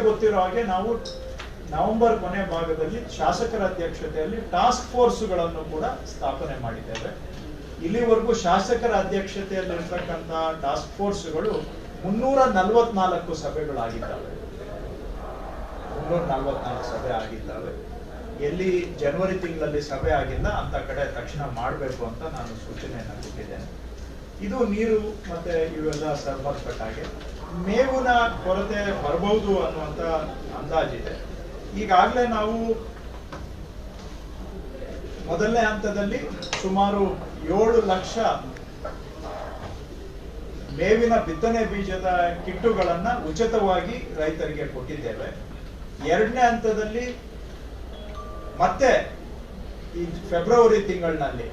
ಗೊತ್ತಿರೋ ಹಾಗೆ ನಾವು ನವೆಂಬರ್ ಕೊನೆ ಭಾಗದಲ್ಲಿ ಶಾಸಕರ ಅಧ್ಯಕ್ಷತೆಯಲ್ಲಿ ಟಾಸ್ಕ್ ಫೋರ್ಸ್ಗಳನ್ನು ಕೂಡ ಸ್ಥಾಪನೆ ಮಾಡಿದ್ದೇವೆ. ಇಲ್ಲಿವರೆಗೂ ಶಾಸಕರ ಅಧ್ಯಕ್ಷತೆಯಲ್ಲಿ ಇರ್ತಕ್ಕಂಥ ಟಾಸ್ಕ್ ಫೋರ್ಸ್ಗಳು ಮುನ್ನೂರ ನಲವತ್ನಾಲ್ಕು ಸಭೆಗಳಾಗಿದ್ದಾವೆ. ಮುನ್ನೂರ ನಲವತ್ನಾಲ್ಕು ಸಭೆ ಆಗಿದ್ದಾವೆ. ಎಲ್ಲಿ ಜನವರಿ ತಿಂಗಳಲ್ಲಿ ಸಭೆ ಆಗಿಲ್ಲ, ಅಂತ ಕಡೆ ತಕ್ಷಣ ಮಾಡಬೇಕು ಅಂತ ನಾನು ಸೂಚನೆಯನ್ನು ಕೊಟ್ಟಿದ್ದೇನೆ. ಇದು ನೀರು ಮತ್ತೆ ಇವೆಲ್ಲ ಸಂಬಂಧಪಟ್ಟ ಮೇವಿನ ಕೊರತೆ ಬರಬಹುದು ಅನ್ನುವಂತ ಅಂದಾಜಿದೆ ಈಗಾಗಲೇ ನಾವು ಮೊದಲನೇ ಹಂತದಲ್ಲಿ ಸುಮಾರು ಏಳು ಲಕ್ಷ ಮೇವಿನ ಬಿತ್ತನೆ ಬೀಜದ ಕಿಟ್ಟುಗಳನ್ನ ಉಚಿತವಾಗಿ ರೈತರಿಗೆ ಕೊಟ್ಟಿದ್ದೇವೆ. ಎರಡನೇ ಹಂತದಲ್ಲಿ ಮತ್ತೆ ಈ ಫೆಬ್ರವರಿ ತಿಂಗಳಿನಲ್ಲಿ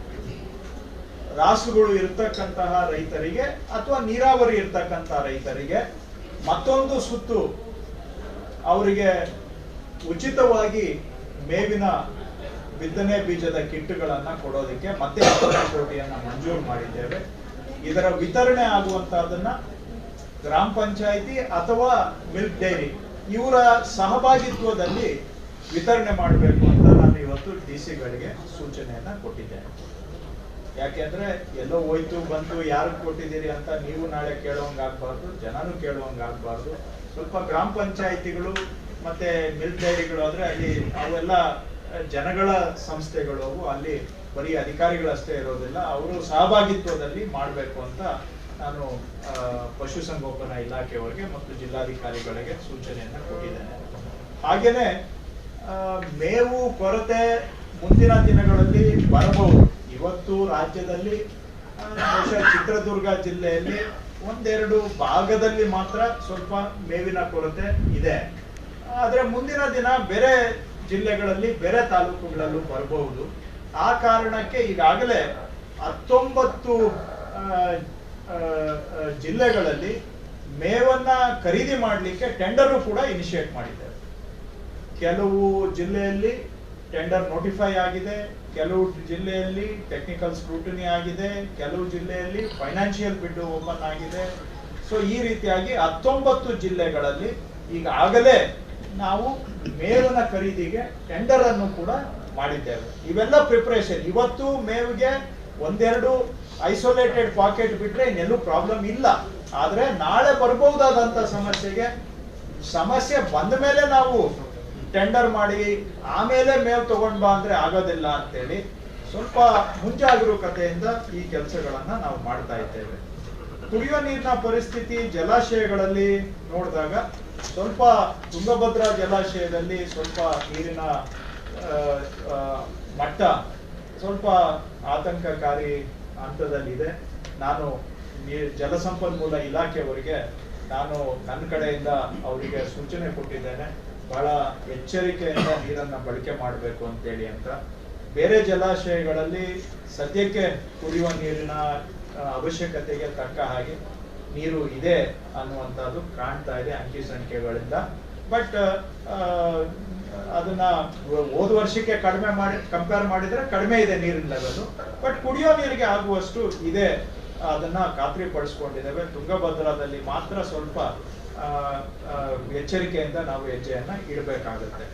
ರಾಸುಗಳು ಇರ್ತಕ್ಕಂತಹ ರೈತರಿಗೆ ಅಥವಾ ನೀರಾವರಿ ಇರ್ತಕ್ಕಂತಹ ರೈತರಿಗೆ ಮತ್ತೊಂದು ಸುತ್ತು ಅವರಿಗೆ ಉಚಿತವಾಗಿ ಮೇವಿನ ಬಿತ್ತನೆ ಬೀಜದ ಕಿಟ್ಗಳನ್ನ ಕೊಡೋದಕ್ಕೆ ಮತ್ತೆ ಕೋಟಿಯನ್ನು ಮಂಜೂರು ಮಾಡಿದ್ದೇವೆ. ಇದರ ವಿತರಣೆ ಆಗುವಂತಹದನ್ನ ಗ್ರಾಮ ಪಂಚಾಯಿತಿ ಅಥವಾ ಮಿಲ್ಕ್ ಡೈರಿ ಇವರ ಸಹಭಾಗಿತ್ವದಲ್ಲಿ ವಿತರಣೆ ಮಾಡಬೇಕು ಅಂತ ನಾನು ಇವತ್ತು ಡಿ ಸಿಗಳಿಗೆ ಸೂಚನೆಯನ್ನ ಕೊಟ್ಟಿದ್ದೇನೆ. ಯಾಕೆಂದ್ರೆ ಎಲ್ಲೋ ಹೋಯ್ತು, ಬಂತು, ಯಾರು ಕೊಟ್ಟಿದ್ದೀರಿ ಅಂತ ನೀವು ನಾಳೆ ಕೇಳುವಂಗಾಗ್ಬಾರ್ದು, ಜನನು ಕೇಳುವಂಗಾಗ್ಬಾರ್ದು. ಸ್ವಲ್ಪ ಗ್ರಾಮ ಪಂಚಾಯಿತಿಗಳು ಮತ್ತೆ ಮಿಲ್ ಡೈರಿಗಳು ಆದ್ರೆ ಅಲ್ಲಿ ಅವೆಲ್ಲ ಜನಗಳ ಸಂಸ್ಥೆಗಳು ಅವು, ಅಲ್ಲಿ ಬರೀ ಅಧಿಕಾರಿಗಳಷ್ಟೇ ಇರೋದಿಲ್ಲ, ಅವರು ಸಹಭಾಗಿತ್ವದಲ್ಲಿ ಮಾಡಬೇಕು ಅಂತ ನಾನು ಪಶುಸಂಗೋಪನಾ ಇಲಾಖೆಯವರಿಗೆ ಮತ್ತು ಜಿಲ್ಲಾಧಿಕಾರಿಗಳಿಗೆ ಸೂಚನೆಯನ್ನ ಕೊಟ್ಟಿದ್ದೇನೆ. ಹಾಗೇನೆ ಮೇವು ಕೊರತೆ ಮುಂದಿನ ದಿನಗಳಲ್ಲಿ ಬರಬಹುದು. ಇವತ್ತು ರಾಜ್ಯದಲ್ಲಿ ಚಿತ್ರದುರ್ಗ ಜಿಲ್ಲೆಯಲ್ಲಿ ಒಂದೆರಡು ಭಾಗದಲ್ಲಿ ಮಾತ್ರ ಸ್ವಲ್ಪ ಮೇವಿನ ಕೊರತೆ ಇದೆ. ಆದರೆ ಮುಂದಿನ ದಿನ ಬೇರೆ ಜಿಲ್ಲೆಗಳಲ್ಲಿ, ಬೇರೆ ತಾಲೂಕುಗಳಲ್ಲೂ ಬರಬಹುದು. ಆ ಕಾರಣಕ್ಕೆ ಈಗಾಗಲೇ ಹತ್ತೊಂಬತ್ತು ಜಿಲ್ಲೆಗಳಲ್ಲಿ ಮೇವನ್ನ ಖರೀದಿ ಮಾಡಲಿಕ್ಕೆ ಟೆಂಡರ್ ಕೂಡ ಇನಿಷಿಯೇಟ್ ಮಾಡಿದ್ದಾರೆ. ಕೆಲವು ಜಿಲ್ಲೆಯಲ್ಲಿ ಟೆಂಡರ್ ನೋಟಿಫೈ ಆಗಿದೆ, ಕೆಲವು ಜಿಲ್ಲೆಯಲ್ಲಿ ಟೆಕ್ನಿಕಲ್ ಸ್ಕ್ರೂಟಿನಿ ಆಗಿದೆ, ಕೆಲವು ಜಿಲ್ಲೆಯಲ್ಲಿ ಫೈನಾನ್ಷಿಯಲ್ ಬಿಡ್ ಓಪನ್ ಆಗಿದೆ. ಸೊ ಈ ರೀತಿಯಾಗಿ ಹತ್ತೊಂಬತ್ತು ಜಿಲ್ಲೆಗಳಲ್ಲಿ ಈಗಾಗಲೇ ನಾವು ಮೇವಿನ ಖರೀದಿಗೆ ಟೆಂಡರ್ ಅನ್ನು ಕೂಡ ಮಾಡಿದ್ದೇವೆ. ಇವೆಲ್ಲ ಪ್ರಿಪರೇಷನ್ ಇವತ್ತು ಮೇವಿಗೆ ಒಂದೆರಡು ಐಸೋಲೇಟೆಡ್ ಪಾಕೆಟ್ ಬಿಟ್ರೆ ಇನ್ನೆಲ್ಲೂ ಪ್ರಾಬ್ಲಮ್ ಇಲ್ಲ. ಆದರೆ ನಾಳೆ ಬರಬಹುದಾದಂತ ಸಮಸ್ಯೆಗೆ, ಸಮಸ್ಯೆ ಬಂದ ಮೇಲೆ ನಾವು ಟೆಂಡರ್ ಮಾಡಿ, ಆಮೇಲೆ ಮೇವು ತಗೊಂಡ್ ಬಾ ಅಂದ್ರೆ ಆಗೋದಿಲ್ಲ ಅಂತೇಳಿ ಸ್ವಲ್ಪ ಮುಂಜಾಗರೂಕತೆಯಿಂದ ಈ ಕೆಲಸಗಳನ್ನ ನಾವು ಮಾಡ್ತಾ ಇದ್ದೇವೆ. ಕುಡಿಯುವ ನೀರಿನ ಪರಿಸ್ಥಿತಿ ಜಲಾಶಯಗಳಲ್ಲಿ ನೋಡಿದಾಗ ಸ್ವಲ್ಪ ತುಂಗಭದ್ರಾ ಜಲಾಶಯದಲ್ಲಿ ಸ್ವಲ್ಪ ನೀರಿನ ಮಟ್ಟ ಸ್ವಲ್ಪ ಆತಂಕಕಾರಿ ಹಂತದಲ್ಲಿದೆ. ನಾನು ನೀ- ಜಲಸಂಪನ್ಮೂಲ ಇಲಾಖೆಯವರಿಗೆ ನಾನು ನನ್ನ ಕಡೆಯಿಂದ ಅವರಿಗೆ ಸೂಚನೆ ಕೊಟ್ಟಿದ್ದೇನೆ. ಬಹಳ ಎಚ್ಚರಿಕೆಯಿಂದ ನೀರನ್ನ ಬಳಕೆ ಮಾಡಬೇಕು ಅಂತೇಳಿ ಅಂತ. ಬೇರೆ ಜಲಾಶಯಗಳಲ್ಲಿ ಸದ್ಯಕ್ಕೆ ಕುಡಿಯುವ ನೀರಿನ ಅವಶ್ಯಕತೆಗೆ ತಕ್ಕ ಹಾಗೆ ನೀರು ಇದೆ ಅನ್ನುವಂಥದ್ದು ಕಾಣ್ತಾ ಇದೆ ಅಂಕಿ ಸಂಖ್ಯೆಗಳಿಂದ. ಬಟ್ ಅದನ್ನ ಹೋದ ವರ್ಷಕ್ಕೆ ಕಡಿಮೆ ಮಾಡಿ, ಕಂಪೇರ್ ಮಾಡಿದ್ರೆ ಕಡಿಮೆ ಇದೆ ನೀರಿನ ಲೆವೆಲ್. ಬಟ್ ಕುಡಿಯೋ ನೀರಿಗೆ ಆಗುವಷ್ಟು ಇದೆ ಅದನ್ನ ಖಾತ್ರಿ ಪಡಿಸ್ಕೊಂಡಿದ್ದೇವೆ ತುಂಗಭದ್ರಾದಲ್ಲಿ ಮಾತ್ರ ಸ್ವಲ್ಪ ಎಚ್ಚರಿಕೆಯಿಂದ ನಾವು ಹೆಜ್ಜೆಯನ್ನ ಇಡಬೇಕಾಗುತ್ತೆ.